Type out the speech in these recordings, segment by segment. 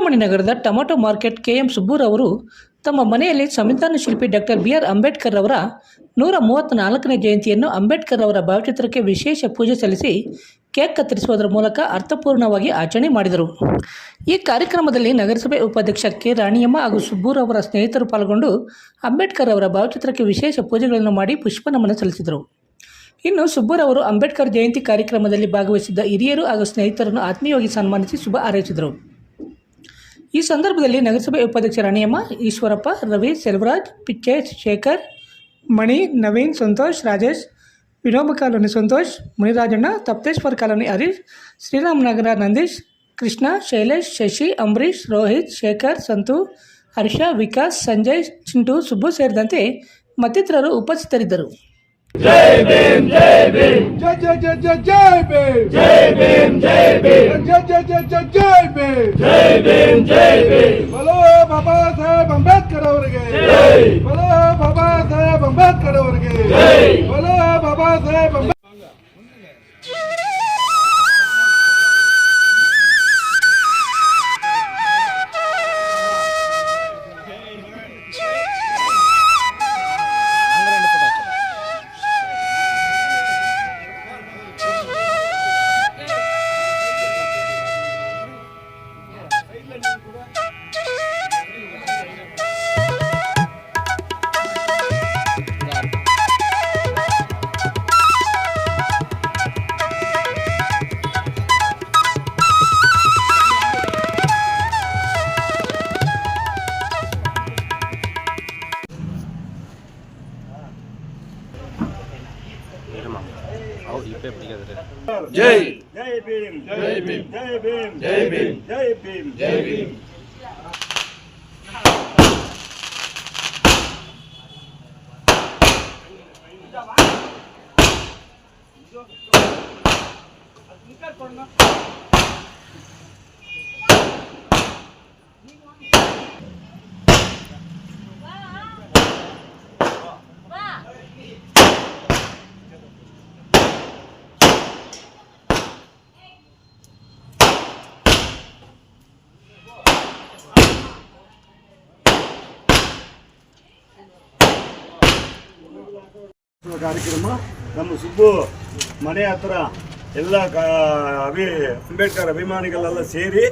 ಚಿಂತಾಮಣಿ ನಗರದ tomato market KM ಸುಬ್ಬೂರವರು ತಮ್ಮ ಮನೆಯಲ್ಲಿ ಸಂವಿಧಾನ ಶಿಲ್ಪಿ ಡಾಕ್ಟರ್ ಬಿ ಆರ್ ಅಂಬೇಡ್ಕರ್ ಅವರ ನೂರ ಮೂವತ್ತ್ನಾಲ್ಕನೇ ಜಯಂತಿಯನ್ನು ಅಂಬೇಡ್ಕರ್ ಅವರ ಭಾವಚಿತ್ರಕ್ಕೆ ವಿಶೇಷ ಪೂಜೆ ಸಲ್ಲಿಸಿ ಕೇಕ್ ಕತ್ತರಿಸುವುದರ ಮೂಲಕ ಅರ್ಥಪೂರ್ಣವಾಗಿ ಆಚರಣೆ ಮಾಡಿದರು. ಈ ಕಾರ್ಯಕ್ರಮದಲ್ಲಿ ನಗರಸಭೆ ಉಪಾಧ್ಯಕ್ಷ ಕೆ ರಾಣಿಯಮ್ಮ ಹಾಗೂ ಸುಬ್ಬೂರವರ ಸ್ನೇಹಿತರು ಪಾಲ್ಗೊಂಡು ಅಂಬೇಡ್ಕರ್ ಅವರ ಭಾವಚಿತ್ರಕ್ಕೆ ವಿಶೇಷ ಪೂಜೆಗಳನ್ನು ಮಾಡಿ ಪುಷ್ಪ ನಮನ ಸಲ್ಲಿಸಿದರು. ಇನ್ನು ಸುಬ್ಬರವರು ಅಂಬೇಡ್ಕರ್ ಜಯಂತಿ ಕಾರ್ಯಕ್ರಮದಲ್ಲಿ ಭಾಗವಹಿಸಿದ್ದ ಹಿರಿಯರು ಹಾಗೂ ಸ್ನೇಹಿತರನ್ನು ಆತ್ಮೀಯವಾಗಿ ಸನ್ಮಾನಿಸಿ ಶುಭ ಹಾರೈಸಿದರು. ಈ ಸಂದರ್ಭದಲ್ಲಿ ನಗರಸಭೆ ಉಪಾಧ್ಯಕ್ಷ ರಾಣಿಯಮ್ಮ ಈಶ್ವರಪ್ಪ ರವಿ ಸೆಲ್ವರಾಜ್ ಪಿಚ್ಚೆ ಶೇಖರ್ ಮಣಿ ನವೀನ್ ಸಂತೋಷ್ ರಾಜೇಶ್ ವಿನೋಬ ಕಾಲೋನಿ ಸಂತೋಷ್ ಮುನಿರಾಜಣ್ಣ ತಪ್ತೇಶ್ವರ್ ಕಾಲೋನಿ ಹರೀಶ್ ಶ್ರೀರಾಮನಗರ ನಂದೀಶ್ ಕೃಷ್ಣ ಶೈಲೇಶ್ ಶಶಿ ಅಂಬರೀಶ್ ರೋಹಿತ್ ಶೇಖರ್ ಸಂತು ಹರ್ಷ ವಿಕಾಸ್ ಸಂಜಯ್ ಚಿಂಟು ಸುಬ್ಬು ಸೇರಿದಂತೆ ಮತ್ತಿತರರು ಉಪಸ್ಥಿತರಿದ್ದರು Jai Bhim, Jai Bhim. Jai Jai Jai Jai Jai Bhim. Jai Bhim, Jai Bhim. Jai Jai Jai Jai Jai Bhim. Jai Bhim, Jai Bhim. Bolo Baba Saheb Ambedkar avrige. Jai. Bolo Baba Saheb Ambedkar avrige. Jai. Bolo Baba Saheb இருமா அவர் இப்போ எப்படி கேட்குறது ஜெய் ஜெய் பீம் ஜெய் பீம் ஜெய் பீம் ஜெய் பீம் ஜெய் பீம் ஜெய் பீம் Thank you. ಕಾರ್ಯಕ್ರಮ. ನಮ್ಮ ಸುಬ್ಬು ಮನೆ ಹತ್ರ ಎಲ್ಲ ಕಾ- ಅಭಿ ಅಂಬೇಡ್ಕರ್ ಅಭಿಮಾನಿಗಳೆಲ್ಲ ಸೇರಿ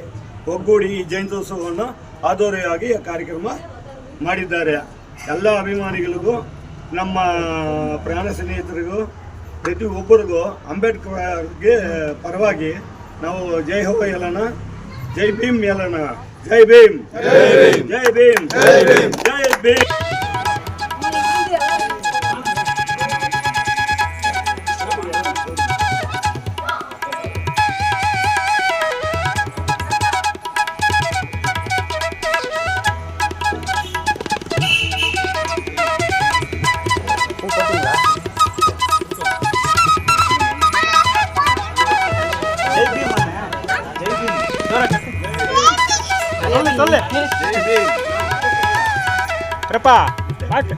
ಒಗ್ಗೂಡಿ ಈ ಜಯಂತ್ಯೋತ್ಸವವನ್ನು ಆದೋರೆಯಾಗಿ ಕಾರ್ಯಕ್ರಮ ಮಾಡಿದ್ದಾರೆ. ಎಲ್ಲ ಅಭಿಮಾನಿಗಳಿಗೂ ನಮ್ಮ ಪ್ರಾಣ ಸ್ನೇಹಿತರಿಗೂ ಪ್ರತಿಯೊಬ್ಬರಿಗೂ ಅಂಬೇಡ್ಕರ್ಗೆ ಪರವಾಗಿ ನಾವು ಜೈ ಹೋ ಎಲ್ಲಣ ಜೈ ಭೀಮ್ ಹೇಳೋಣ ಜೈ ಭೀಮ್. ಜೈ ಭೀಮ್ ಜೈ ಭೀಮ್ ಜೈ ಭೀಮ್. சொல்லு. எப்பா பாட்டு